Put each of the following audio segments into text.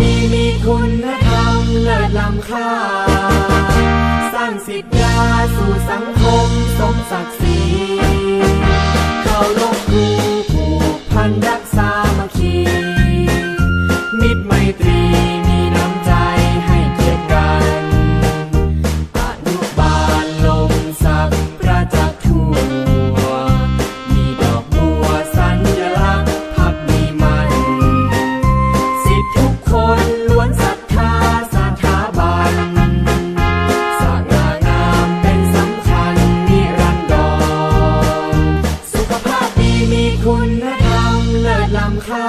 ดีมีคุณธรรมเลิศล้ำค่า สร้างสิทธาสู่สังคมสมศักดิ์ศรี ค่า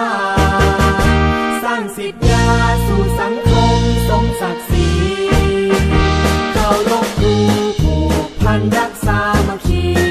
สร้างสิทธิ์ยาสู่สังคมสมศักดิ์ศรีเข้าลบครูผูกพันรักษามาคี